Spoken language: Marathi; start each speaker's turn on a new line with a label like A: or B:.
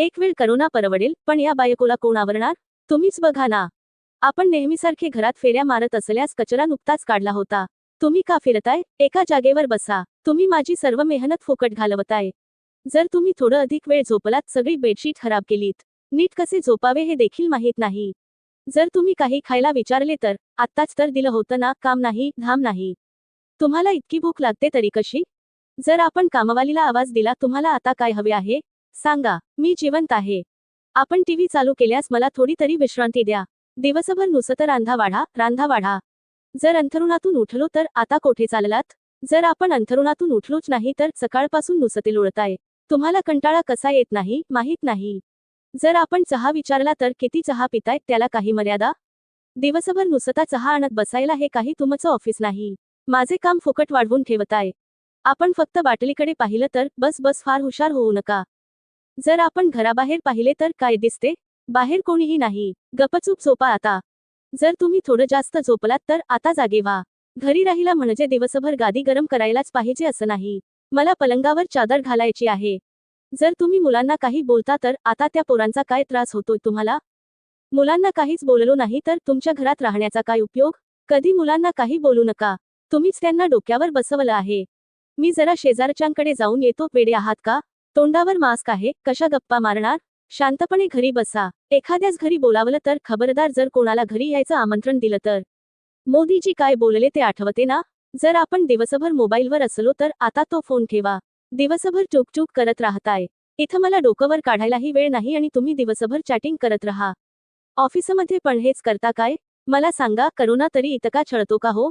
A: एक वेळ करोना परवडेल पण या बायकोला कोण आवरणार? तुम्हीच बघा ना. आपण नेहमीसारखे घरात फेऱ्या मारत असल्यास कचरा नुकताच काढला होता. तुम्ही का फिरताय? एका जागेवर बसा. तुम्ही माझी सर्व मेहनत फुकट घालवताय. जर तुम्ही थोडं अधिक वेळ झोपलात सगळी बेडशीट खराब केलीत. नीट कसे झोपावे हे देखील माहीत नाही. जर तुम्ही काही खायला विचारले तर आत्ताच तर दिलं होतं ना काम नाही धाम नाही. तुम्हाला इतकी भूक लागते तरी कशी? जर आपण कामवालीला आवाज दिला तुम्हाला आता काय हवे आहे? सांगा मी जिवंत आहे. आपण टीव्ही चालू केल्यास मला थोडी तरी विश्रांती द्या. दिवसभर नुसतं रांधा वाढा रांधा वाढा. जर अंथरुणातून उठलो तर आता कोठे चाललात? जर आपण अंथरुणातून उठलोच नाही तर सकाळपासून नुसते लोळताय. तुम्हाला कंटाळा कसा येत नाही माहीत नाही. जर आपण चहा विचारला तर किती चहा पिताय त्याला काही मर्यादा? दिवसभर नुसता चहा आणत बसायला हे काही तुमचं ऑफिस नाही. माझे काम फुकट वाढवून ठेवताय. आपण फक्त बाटलीकडे पाहिलं तर बस बस फार हुशार होऊ नका. जर आपण घराबाहेर पाहिले तर काय दिसते? बाहेर कोणीही नाही. गपचूप झोपा आता. जर तुम्ही थोडं जास्त झोपलात तर आता जागे व्हा. घरी राहिला म्हणजे दिवसभर गादी गरम करायलाच पाहिजे असं नाही. मला पलंगावर चादर घालायची आहे. जर तुम्ही मुलांना काही बोलता तर आता त्या पोरांचा काय त्रास होतोय तुम्हाला? मुलांना काहीच बोललो नाही तर तुमच्या घरात राहण्याचा काय उपयोग? कधी मुलांना काही बोलू नका. तुम्हीच त्यांना डोक्यावर बसवलं आहे. मी जरा शेजारच्यांकडे जाऊन येतो. वेडे आहात का? तोंडावर मास्क आहे कशा गप्पा मारणार? शांतपणे घरी बसा. एखाद्याच घरी बोलावलं तर खबरदार जर कोणाला घरी यायचं आमंत्रण दिलं तर. मोदीजी काय बोलले ते आठवते ना? जर आपण दिवसभर मोबाईलवर असलो तर आता तो फोन ठेवा. दिवसभर चुकचूक करत राहताय. इथं मला डोकंवर काढायलाही वेळ नाही आणि तुम्ही दिवसभर चॅटिंग करत राहा. ऑफिसमध्ये पण हेच करता काय? मला सांगा करोना तरी इतका छळतो का हो?